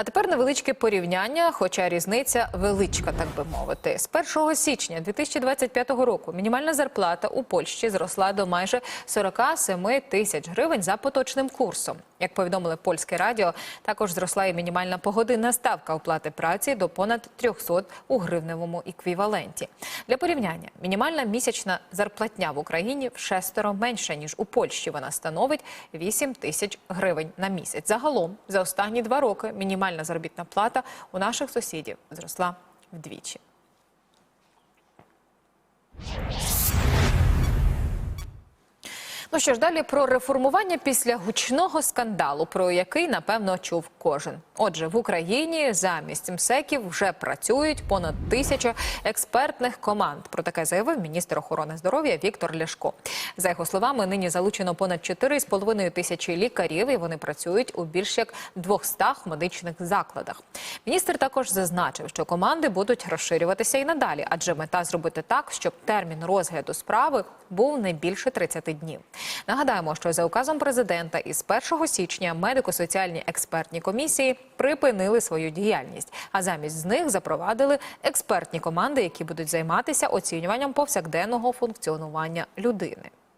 А тепер невеличке порівняння, хоча різниця величка, так би мовити. З 1 січня 2025 року мінімальна зарплата у Польщі зросла до майже 47 тисяч гривень за поточним курсом. Як повідомили польське радіо, також зросла і мінімальна погодинна ставка оплати праці до понад 300 у гривневому еквіваленті. Для порівняння мінімальна місячна зарплатня в Україні в шестеро менша ніж у Польщі. Вона становить 8 тисяч гривень на місяць. Загалом за останні два роки мінімальна заробітна плата у наших сусідів зросла вдвічі. Ну що ж, далі про реформування після гучного скандалу, про який напевно чув кожен. Отже, в Україні замість МСЕКів вже працюють понад тисяча експертних команд. Про таке заявив міністр охорони здоров'я Віктор Ляшко. За його словами, нині залучено понад 4,5 тисячі лікарів, і вони працюють у більш як 200 медичних закладах. Міністр також зазначив, що команди будуть розширюватися і надалі, адже мета зробити так, щоб термін розгляду справи був не більше 30 днів. Нагадаємо, що за указом президента із 1 січня медико-соціальні експертні комісії припинили свою діяльність, а замість з них запровадили експертні команди, які будуть займатися оцінюванням повсякденного функціонування людини.